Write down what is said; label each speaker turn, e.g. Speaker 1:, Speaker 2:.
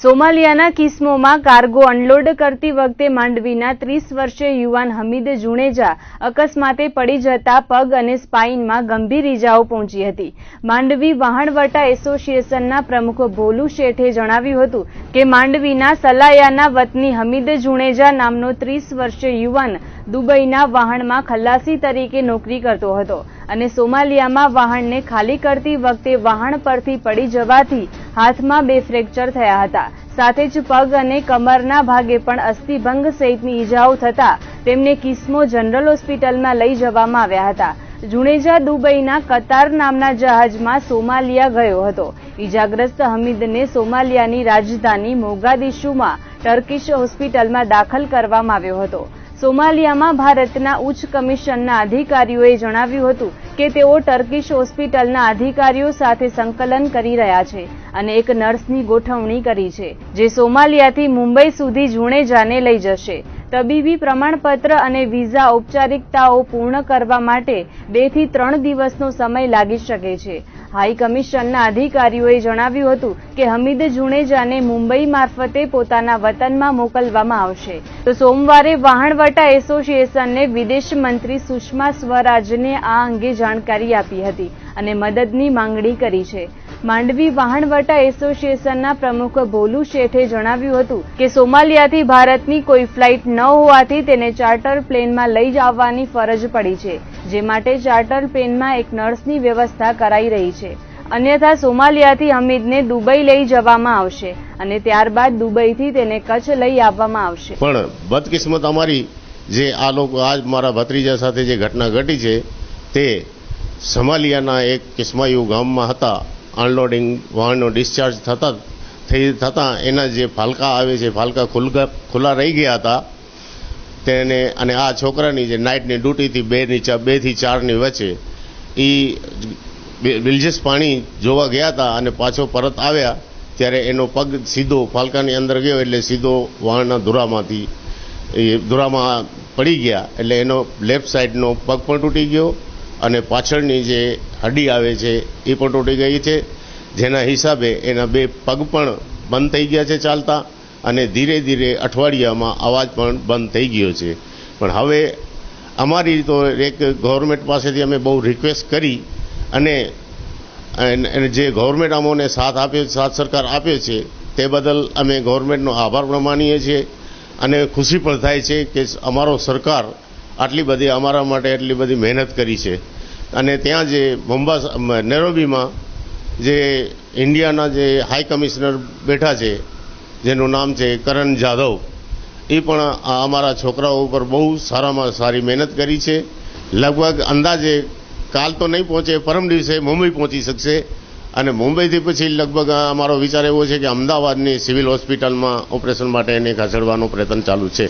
Speaker 1: સોમાલિયાના કિસ્મોમાં cargo unload કરતી વખતે માંડવીના ત્રીસ વર્ષીય યુવાન હમીદ જુણેજા અકસ્માતે પડી જતા પગ અને સ્પાઇનમાં ગંભીર ઇજાઓ પહોંચી હતી. માંડવી વહાણવટા એસોસિએશનના પ્રમુખ ભોલુ શેઠે જણાવ્યું હતું કે માંડવીના સલાયાના વતની હમીદ જુણેજા નામનો ત્રીસ વર્ષીય યુવાન દુબઈના વહાણમાં ખલ્લાસી તરીકે નોકરી કરતો હતો અને સોમાલિયામાં વહાણને ખાલી કરતી વખતે વહાણ પરથી પડી જવાથી હાથમાં બે ફ્રેક્ચર થયા હતા. સાથે જ પગ અને કમરના ભાગે પણ અસ્થિભંગ સહિતની ઈજાઓ થતા તેમને કિસ્મો જનરલ હોસ્પિટલમાં લઈ જવામાં આવ્યા હતા. જુણેજા દુબઈના કતાર નામના જહાજમાં સોમાલિયા ગયો હતો. ઈજાગ્રસ્ત હમીદને સોમાલિયાની રાજધાની મોગાદિશુમાં ટર્કીશ હોસ્પિટલમાં દાખલ કરવામાં આવ્યો હતો. સોમાલિયામાં ભારતના ઉચ્ચ કમિશનના અધિકારીઓએ જણાવ્યું હતું કે તેઓ ટર્કીશ હોસ્પિટલના અધિકારીઓ સાથે સંકલન કરી રહ્યા છે અને એક નર્સની ગોઠવણી કરી છે, જે સોમાલિયાથી મુંબઈ સુધી જુણેજાને લઈ જશે. તબીબી પ્રમાણપત્ર અને વિઝા ઔપચારિકતાઓ પૂર્ણ કરવા માટે બેથી ત્રણ દિવસનો સમય લાગી શકે છે. હાઈ કમિશનના અધિકારીઓએ જણાવ્યું હતું કે હમીદ જુણેજાને મુંબઈ મારફતે પોતાના વતનમાં મોકલવામાં આવશે. તો સોમવારે વહાણવટા એસોસિએશનને વિદેશ મંત્રી સુષ્મા સ્વરાજને આ અંગે જાણકારી આપી હતી અને મદદની માંગણી કરી છે. માંડવી વહાણવટા એસોસિએશનના પ્રમુખ ભોલુ શેઠે જણાવ્યું હતું કે સોમાલિયાથી ભારતની કોઈ ફ્લાઇટ ન હોવાથી તેને ચાર્ટર પ્લેનમાં લઈ આવવાની ફરજ પડી છે, જે માટે ચાર્ટર પ્લેનમાં એક નર્સની વ્યવસ્થા કરાઈ રહી છે. અન્યથા સોમાલિયાથી હમીદને દુબઈ લઈ જવામાં આવશે અને ત્યારબાદ દુબઈથી તેને કચ્છ લઈ આવવામાં આવશે.
Speaker 2: પણ બદકિસ્મત અમારી જે આ લોકો, આજ મારા ભત્રીજા સાથે જે ઘટના ઘટી છે, તે સમાલિયાના એક કિસ્માયુ ગામમાં હતા. અનલોડિંગ વાહનનો ડિસ્ચાર્જ થતા થઈ થતાં એના જે ફાલકા આવે છે, ફાલકા ખુલગા, ખુલ્લા રહી ગયા હતા, તેને અને આ છોકરાની જે નાઇટની ડ્યુટીથી બે ની ચા, બેથી ચારની વચ્ચે એ બિલજસ પાણી જોવા ગયા હતા અને પાછો પરત આવ્યા, ત્યારે એનો પગ સીધો ફાલકાની અંદર ગયો એટલે સીધો વાહનના ધુરામાંથી, એ ધુરામાં પડી ગયા, એટલે એનો લેફ્ટ સાઈડનો પગ પણ તૂટી ગયો અને પાછળની જે હડી આવે છે, એ પણ તૂટી ગઈ છે. જેના હિસાબે એના બે પગ પણ બંધ થઈ ગયા છે ચાલતા અને ધીરે ધીરે અઠવાડિયામાં અવાજ પણ બંધ થઈ ગયો છે. પણ હવે અમારી તો એક ગવર્મેન્ટ પાસેથી અમે બહુ રિક્વેસ્ટ કરી અને જે ગવર્મેન્ટ અમોને સાથ આપ્યો, સાથ સરકાર આપ્યો છે, તે બદલ અમે ગવર્મેન્ટનો આભાર પણ માનીએ છીએ. અને ખુશી પણ થાય છે કે અમારો સરકાર આટલી બધી અમારા માટે એટલી બધી મહેનત કરી છે. અને ત્યાં જે મુંબા નેરોબીમાં જે ઇન્ડિયાના જે હાઈ કમિશનર બેઠા છે, જેનું નામ છે કરણ જાધવ, એ પણ અમારા છોકરાઓ ઉપર બહુ સારામાં સારી મહેનત કરી છે. લગભગ અંદાજે કાલ તો નહીં પહોંચે, પરમ દિવસે મુંબઈ પહોંચી શકશે. અને મુંબઈથી પછી લગભગ અમારો વિચાર એવો છે કે અમદાવાદની સિવિલ હોસ્પિટલમાં ઓપરેશન માટે એને ખસેડવાનો પ્રયત્ન ચાલુ છે.